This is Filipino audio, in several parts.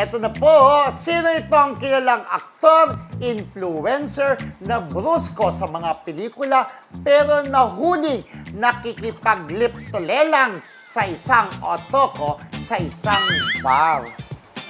Eto na po, sino itong kilalang aktor, influencer na brusko sa mga pelikula pero nahuling nakikipaglip-tulelang sa isang otoko sa isang bar.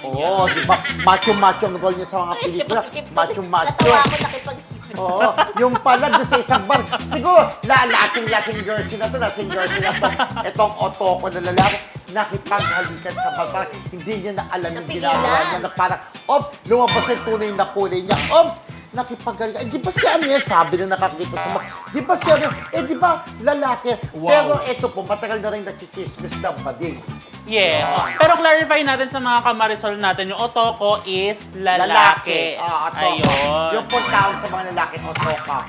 Oo, di ba? Macho-macho ang role niya sa mga pelikula. Macho-macho. Natawa ako nakipag... Oo, yung pala doon sa isang bar. Siguro, la, lasing-lasing girl sila to, lasing girl sila to. Itong otoko na lalaki, nakipaghalikan sa bar. Parang hindi niya na alam yung Napigilan. ginagawa niya na parang, ops, lumabas yung tunay na kulay niya. Ops, nakipaghalikan. Eh, di ba si ano yan? Sabi na nakakita sa bar. Di ba si ano? Eh, di ba lalaki? Wow. Pero ito po, matagal na rin nachichismis na bading. Yes. Pero clarify natin sa mga kamarisol natin, yung otoko is lalaki. Ah, otoko. Ayun. Yung pong tawag sa mga lalaki, otoka.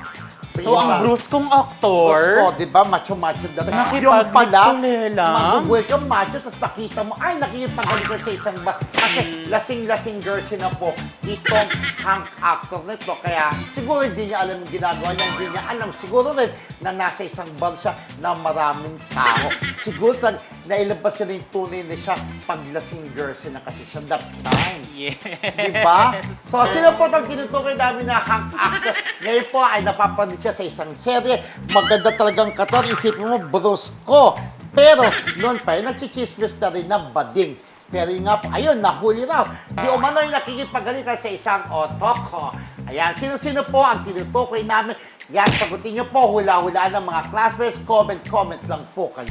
So, ang bruskong aktor, Gusto, di ba? Macho-macho dati. Nakipag- Yung pala, lang. mag-well ka macho, tapos nakita mo, ay, nakikipagalitan sa isang ba. Kasi lasing-lasing girl sila po itong hunk actor nito. Kaya siguro hindi niya alam yung ginagawa niya, hindi niya alam. Siguro rin na nasa isang bar siya na maraming tao. Siguro na, nailabas niya na yung tunay na siya pag lasing girl siya na kasi siya that time. yes. Diba? So, sino po itong tinutukoy namin na hunk actor? Ngayon po ay napapanood siya sa isang serye. Maganda talagang katawan. Isipin mo, brusko. Pero, noon pa, eh, nagchichismis na rin na bading. Pero yung nga po, ayun, nahuli raw. Di umano yung nakikipagalikan sa isang otoko. Ayan, sino-sino po ang tinutukoy namin? Yan, sagutin niyo po, hula-hulaan ng mga classmates. Comment, comment lang po kayo.